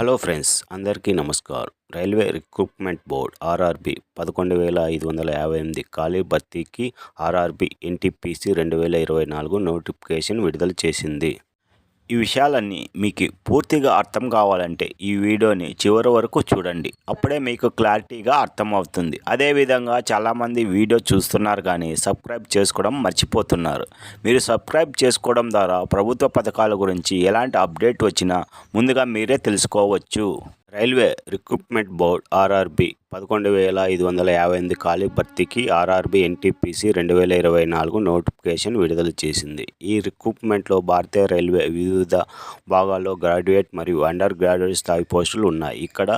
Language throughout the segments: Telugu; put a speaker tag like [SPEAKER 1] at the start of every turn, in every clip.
[SPEAKER 1] హలో ఫ్రెండ్స్ అందరికీ నమస్కారం. రైల్వే రిక్రూట్మెంట్ బోర్డ్ ఆర్ఆర్బి పదకొండు వేల ఐదు వందల యాభై ఎనిమిది ఖాళీ భర్తీకి ఆర్ఆర్బి ఎన్టీపీసీ రెండు వేల ఇరవై నాలుగు నోటిఫికేషన్ విడుదల చేసింది. ఈ విషయాలన్నీ మీకు పూర్తిగా అర్థం కావాలంటే ఈ వీడియోని చివరి వరకు చూడండి. అప్పుడే మీకు క్లారిటీగా అర్థం అవుతుంది. అదేవిధంగా చాలామంది వీడియో చూస్తున్నారు కానీ సబ్స్క్రైబ్ చేసుకోవడం మర్చిపోతున్నారు. మీరు సబ్స్క్రైబ్ చేసుకోవడం ద్వారా ప్రభుత్వ పథకాల గురించి ఎలాంటి అప్డేట్ వచ్చినా ముందుగా మీరే తెలుసుకోవచ్చు. రైల్వే రిక్రూట్మెంట్ బోర్డ్ ఆర్ఆర్బి పదకొండు వేల ఐదు వందల యాభై ఎనిమిది ఖాళీ భర్తీకి ఆర్ఆర్బి ఎన్టీపీసీ రెండు వేల ఇరవై నాలుగు నోటిఫికేషన్ విడుదల చేసింది. ఈ రిక్రూట్మెంట్లో భారతీయ రైల్వే వివిధ భాగాల్లో గ్రాడ్యుయేట్ మరియు అండర్ గ్రాడ్యుయేట్ స్థాయి పోస్టులు ఉన్నాయి. ఇక్కడ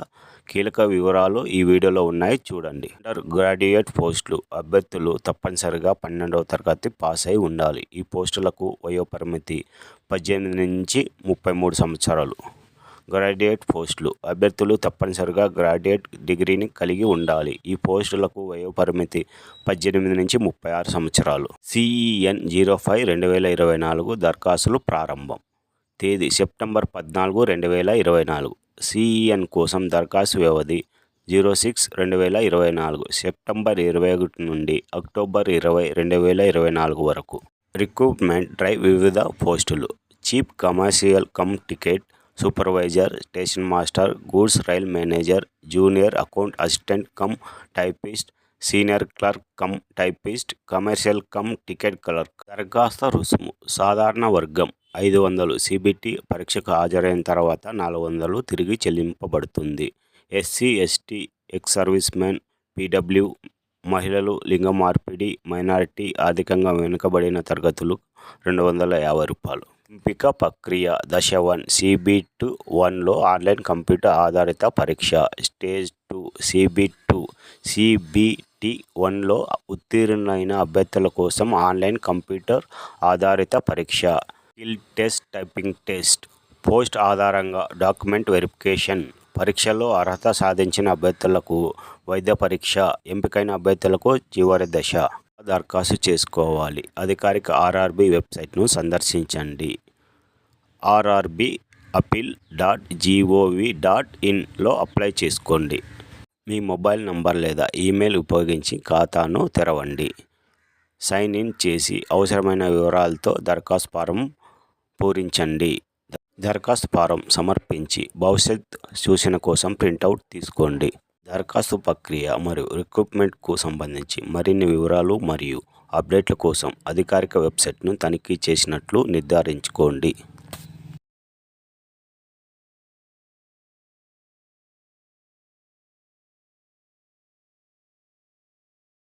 [SPEAKER 1] కీలక వివరాలు ఈ వీడియోలో ఉన్నాయి. చూడండి. అండర్ గ్రాడ్యుయేట్ పోస్టులు అభ్యర్థులు తప్పనిసరిగా పన్నెండవ తరగతి పాస్ అయి ఉండాలి. ఈ పోస్టులకు వయోపరిమితి పద్దెనిమిది నుంచి ముప్పై మూడు సంవత్సరాలు. గ్రాడ్యుయేట్ పోస్టులు. అభ్యర్థులు తప్పనిసరిగా గ్రాడ్యుయేట్ డిగ్రీని కలిగి ఉండాలి. ఈ పోస్టులకు వయోపరిమితి పద్దెనిమిది నుంచి ముప్పై ఆరు సంవత్సరాలు. సిఈఎన్ జీరో ఫైవ్ రెండు వేల ఇరవై నాలుగు దరఖాస్తులు ప్రారంభం. తేదీ సెప్టెంబర్ పద్నాలుగు రెండు వేల ఇరవై నాలుగు. సిఈఎన్ కోసం దరఖాస్తు వ్యవధి జీరో సిక్స్ రెండు వేల ఇరవై నాలుగు. సెప్టెంబర్ ఇరవై ఒకటి నుండి అక్టోబర్ ఇరవై రెండు వేల ఇరవై నాలుగు వరకు. రిక్రూట్మెంట్ డ్రైవ్ వివిధ పోస్టులు. Chief commercial cum ticket supervisor station master goods rail manager junior account assistant cum typist senior clerk cum typist commercial cum ticket clerk. దరఖాస్తు రుసుము సాధారణ వర్గం ఐదు వందలు సిబిటి పరీక్షకు హాజరైన తర్వాత నాలుగు వందలు తిరిగి చెల్లింపబడుతుంది. SC ST ex service man PW మహిళలు లింగ మార్పిడి మైనారిటీ ఆర్థికంగా వెనుకబడిన తరగతులు రెండు వందల యాభై రూపాయలు. ఎంపిక ప్రక్రియ దశ వన్ సిబి టూ వన్లో ఆన్లైన్ కంప్యూటర్ ఆధారిత పరీక్ష. Stage two CB two CBT వన్లో ఉత్తీర్ణులైన అభ్యర్థుల కోసం ఆన్లైన్ కంప్యూటర్ ఆధారిత పరీక్ష. Skill test typing test post ఆధారంగా డాక్యుమెంట్ వెరిఫికేషన్. పరీక్షలో అర్హత సాధించిన అభ్యర్థులకు వైద్య పరీక్ష ఎంపికైన అభ్యర్థులకు చివరి దశ. దరఖాస్తు చేసుకోవాలి. అధికారిక ఆర్ఆర్బి వెబ్సైట్ను సందర్శించండి. RRB apply dot GOV dot ఇన్లో apply చేసుకోండి. మీ మొబైల్ నంబర్ లేదా ఈమెయిల్ ఉపయోగించి ఖాతాను తెరవండి. సైన్ ఇన్ చేసి అవసరమైన వివరాలతో దరఖాస్తు ఫారం పూరించండి. దరఖాస్తు ఫారం సమర్పించి భవిష్యత్ సూచన కోసం ప్రింటౌట్ తీసుకోండి. దరఖాస్తు ప్రక్రియ మరియు రిక్రూట్మెంట్కు సంబంధించి మరిన్ని వివరాలు మరియు అప్డేట్ల కోసం అధికారిక వెబ్సైట్ను తనిఖీ చేసినట్లు నిర్ధారించుకోండి.